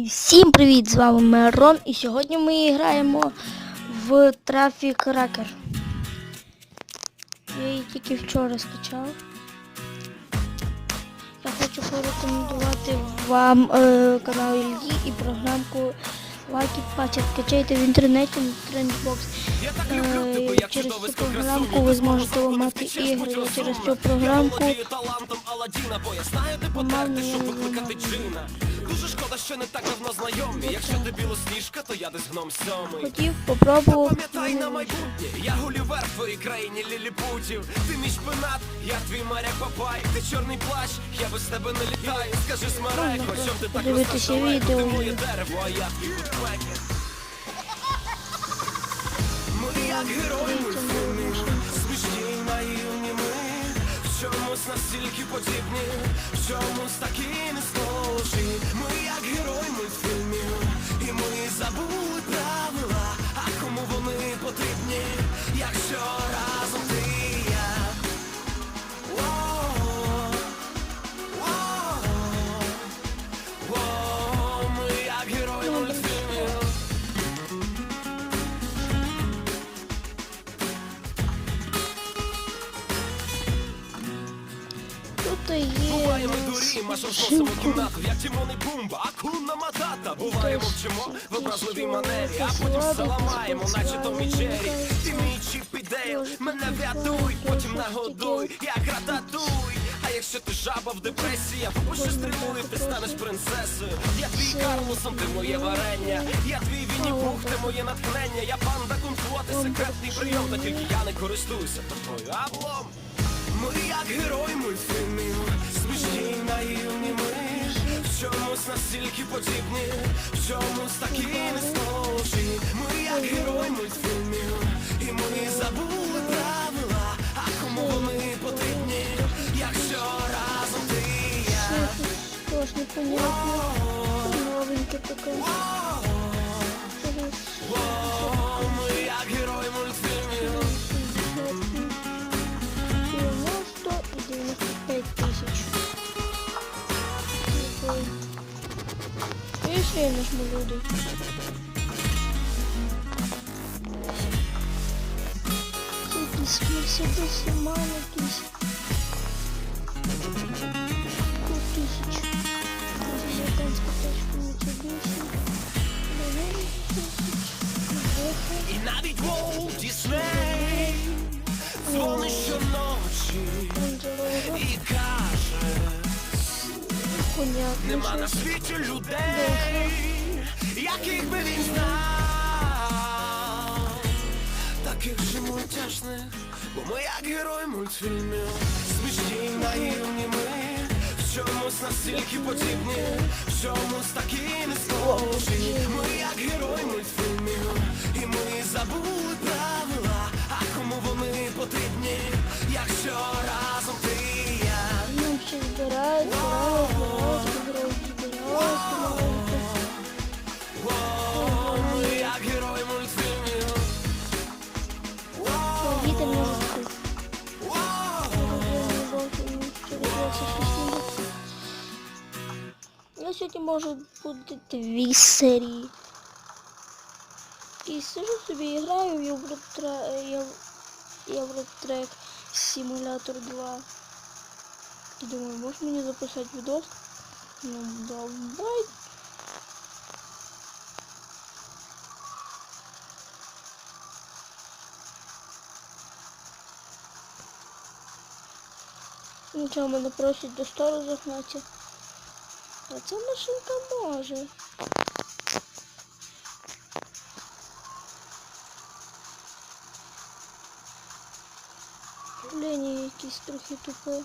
І всім привіт! З вами Мирон. І сьогодні ми граємо в Traffic Racker. Я її тільки вчора скачав. Я хочу порекомендувати вам е, канал Ільї і програмку Lucky Patch. Качайте в інтернеті на Trendbox. Е, через цю програмку ви зможете ламати ігри. Я через цю програмку ламав. Дуже шкода, що не так давно знайомі. Якщо ти білосніжка, то я десь гном сьомий. Хотів, попробував. Пам'ятай на майбутнє, я Гулівер в твоїй країні ліліпутів. Ти мій шпинат, я твій моряк папай. Ти чорний плащ, я без тебе не літаю. Скажи смереко, що ти так подивитися розташована. Ти моє дерево, а я твій вудпекер. Ми як герої мультфільмів, чомусь настільки подібні, в чомусь такі не схожі. Ми як герої мультфільмів, і ми забули правила, а кому вони потрібні, якщо Дурі, машем сносимо кімнату, як Тімон і Бумба, Акуна Матата. Буваємо вчимо в образливій манері, а потім все ламаємо, наче Том і Джері. Ти мій Чіп мене врятуй, потім нагодуй, як рататуй. А якщо ти жаба в депресії, я попущу стрілу ти станеш принцесою. Я твій Карлосом, ти моє варення. Я твій Вінні-Пух, ти моє натхнення. Я панда кунг-фу, а ти секретний прийом, та тільки я не користуюся тобою. Облом! Ми як герої мультфільмів, чомусь настільки подібні, в чомусь такі не схожі Ми як герої мультфільмів, і ми забули правила, а кому вони потрібні, якщо разом ти і я Тож непонятно. Новеньке таке. Ми як герої мультфільмів І ще я нажму люди. Якісь мерседеси мало якісь. 100 тисяч. Американська тачка Mitsubishi. Наверное, тисяч. І Понятно, Нема на світі людей, яких би він знав, таких же мультяшних, бо ми як герої мультфільмів, смішні наївні ми, в чомусь настільки подібні, в чомусь такі не схожі. Ми як герої мультфільмів, і ми забули правила, а кому вони потрібні, якщо разом ти і я. Збирають, збирають, збирають, сьогодні можу бути дві серії. І сижу собі і граю в Євротре- Євротрек Симулятор 2. І думаю, можеш мені записати відос? Ну, давай. Нічого мене просять до стору загнати. А ця машинка може. Лені якісь трохи тупе.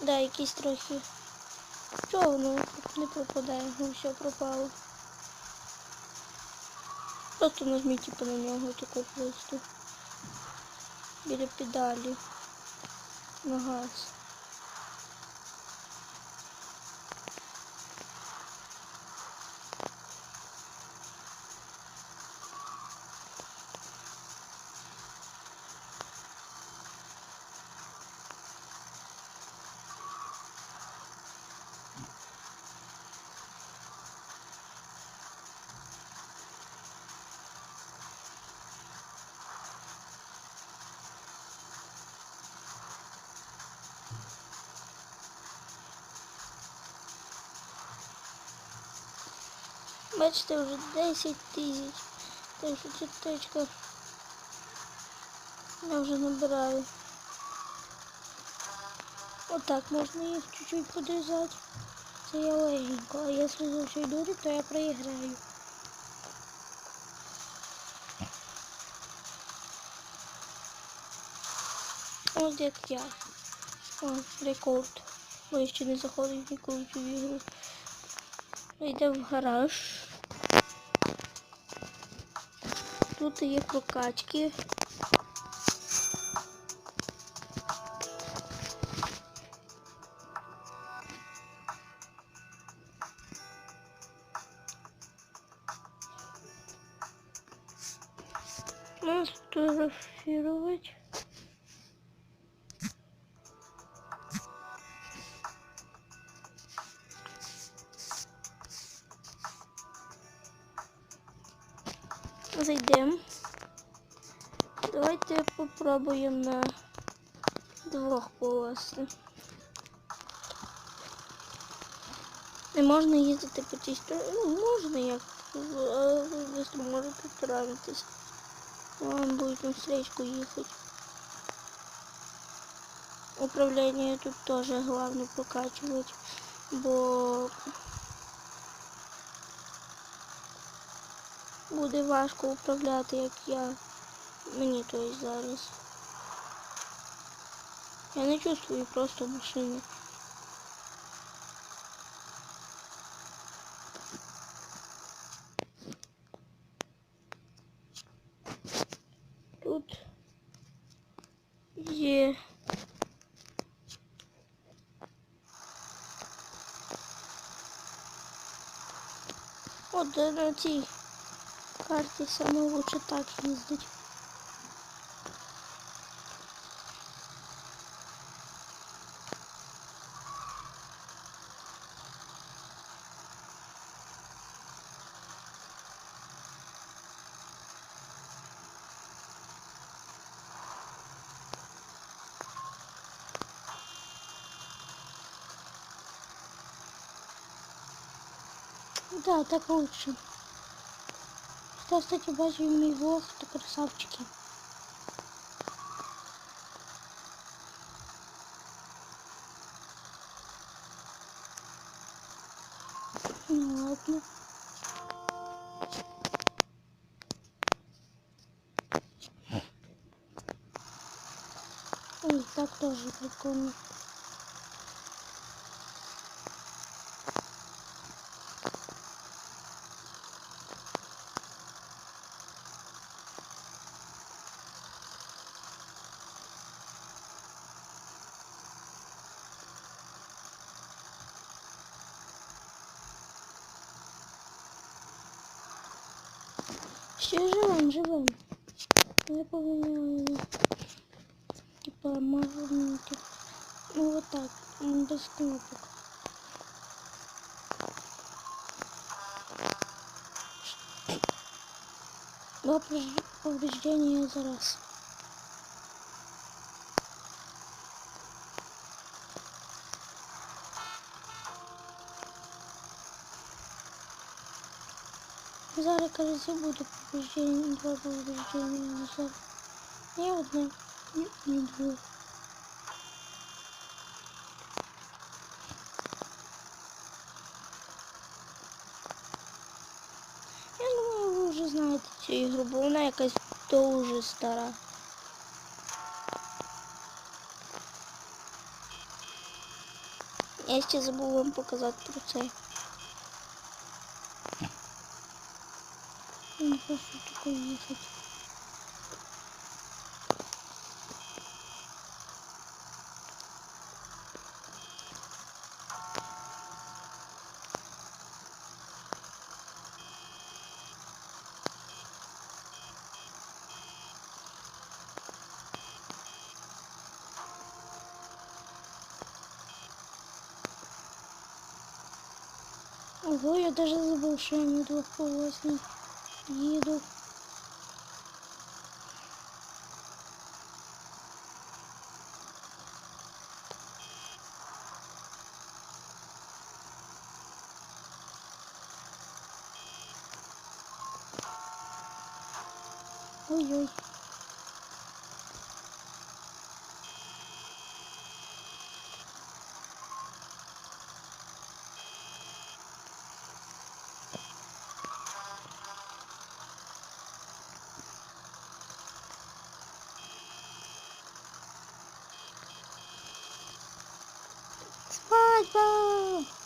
Да, якісь трохи. Чого воно не пропадає? Ну все пропало. Просто нажміть типу на нього таку просто. Біля педалі. На газ. Бачите, вже 10 тисяч. Так що ця я вже набираю. Отак можна їх чуть-чуть подрізати. Це я легенько, а якщо зовсім дурі, то я проіграю. Ось як я. О, рекорд. Бо я ще не заходив ніколи в ігру. Йдемо в гараж. Тут є прокачки. Можно сфотографировать. Зайдемо. Давайте попробуємо на двох полоси. Не можна їздити по стороні. Ну, можна як, але ви швидко можете поранитись. Вам будет на встречку ехать. Управление тут тоже главное прокачивать, бо буде важко управляти, як я. Мені то есть зараз. Я не чувствую просто машину. Тут є От карті саме лучше так їздить. Да, так лучше. Хто, кстати, бачив мій влог, то красавчики. Ну ладно. Ой, так тоже прикольно. Ще живем, живем. Я повинна типа магнити. Ну вот так, без кнопок. Два повреж- повреждения за раз. Зараз, кажется, буде повреждення, два повреждення за. Не одне, ні, не двоє. Я думаю, ви вже знаєте цю ігру, бо вона якась дуже стара. Я ще забув вам показати про це. Він просто такой їхати. Ого, я даже забыл, что я на двух conseguido. oi, ui. 走。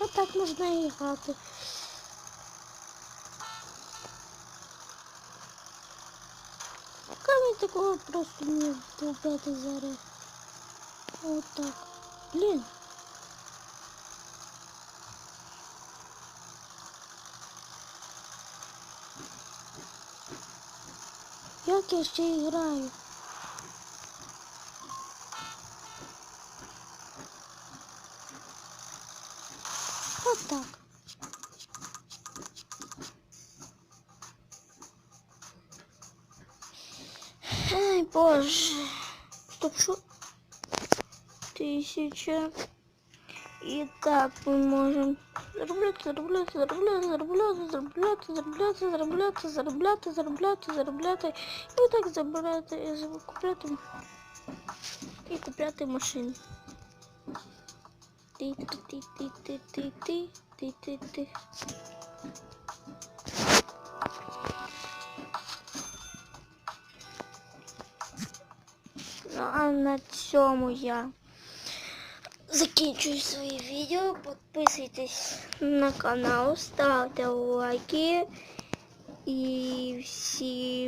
Отак можна і грати. Камінь такого просто не вдовбати зараз. От так. Блін. Як я ще і граю? Ай, боже. Стоп, що? Тисяча. І так ми можемо заробляти, заробляти, заробляти, заробляти, заробляти, заробляти, заробляти, заробляти, заробляти, заробляти. І так забирати, купляти і купляти машину. Ти а на цьому я закінчую своє відео. Підписуйтесь на канал, ставте лайки і всім